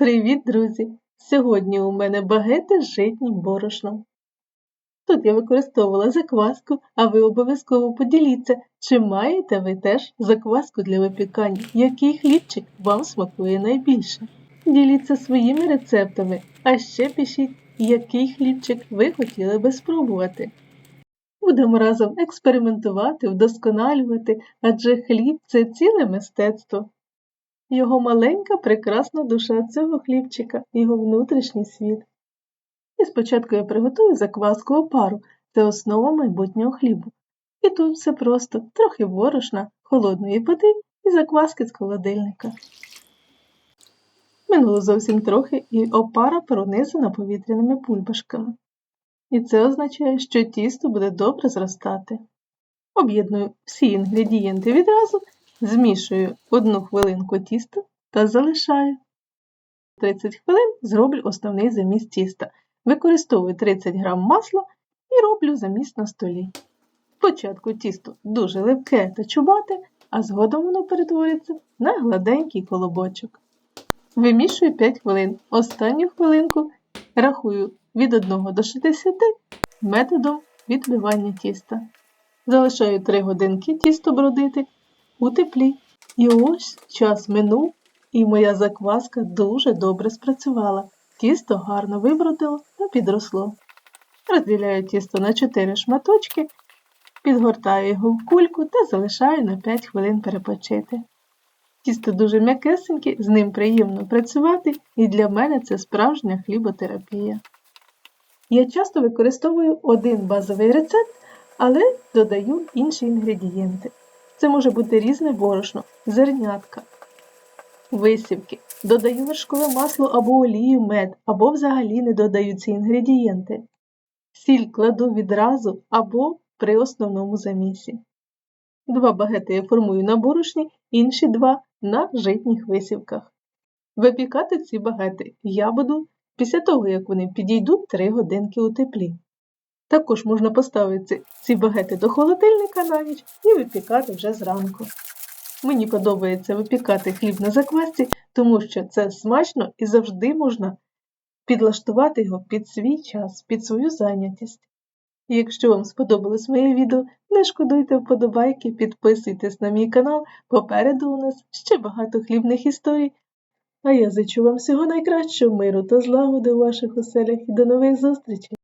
Привіт, друзі! Сьогодні у мене багети з житнім борошном. Тут я використовувала закваску, а ви обов'язково поділіться, чи маєте ви теж закваску для випікання, який хлібчик вам смакує найбільше. Діліться своїми рецептами, а ще пишіть, який хлібчик ви хотіли би спробувати. Будемо разом експериментувати, вдосконалювати, адже хліб це ціле мистецтво. Його маленька прекрасна душа цього хлібчика, його внутрішній світ. І спочатку я приготую закваску опару, це основа майбутнього хлібу. І тут все просто трохи борошна, холодної води і закваски з холодильника. Минуло зовсім трохи, і опара пронизана повітряними бульбашками. І це означає, що тісто буде добре зростати. Об'єдную всі інгредієнти відразу Змішую одну хвилинку тіста та залишаю. 30 хвилин зроблю основний заміс тіста. Використовую 30 г масла і роблю заміс на столі. Спочатку тісто дуже липке та чубате, а згодом воно перетвориться на гладенький колобочок. Вимішую 5 хвилин. Останню хвилинку рахую від 1 до 60 методом відбивання тіста. Залишаю 3 годинки тісто бродити у теплі. І ось час минув, і моя закваска дуже добре спрацювала. Тісто гарно вибродило та підросло. Розділяю тісто на 4 шматочки, підгортаю його в кульку та залишаю на 5 хвилин перепочити. Тісто дуже м'якесеньке, з ним приємно працювати, і для мене це справжня хліботерапія. Я часто використовую один базовий рецепт, але додаю інші інгредієнти. Це може бути різне борошно, зернятка, висівки. Додаю вершкове масло або олію мед, або взагалі не додаю ці інгредієнти. Сіль кладу відразу або при основному замісі. Два багети я формую на борошні, інші два на житніх висівках. Випікати ці багети я буду після того, як вони підійдуть 3 годинки у теплі. Також можна поставити ці багети до холодильника на ніч і випікати вже зранку. Мені подобається випікати хліб на заквасці, тому що це смачно і завжди можна підлаштувати його під свій час, під свою зайнятість. Якщо вам сподобалось моє відео, не шкодуйте вподобайки, підписуйтесь на мій канал, попереду у нас ще багато хлібних історій. А я зичу вам всього найкращого миру та злагоди у ваших оселях і до нових зустрічей!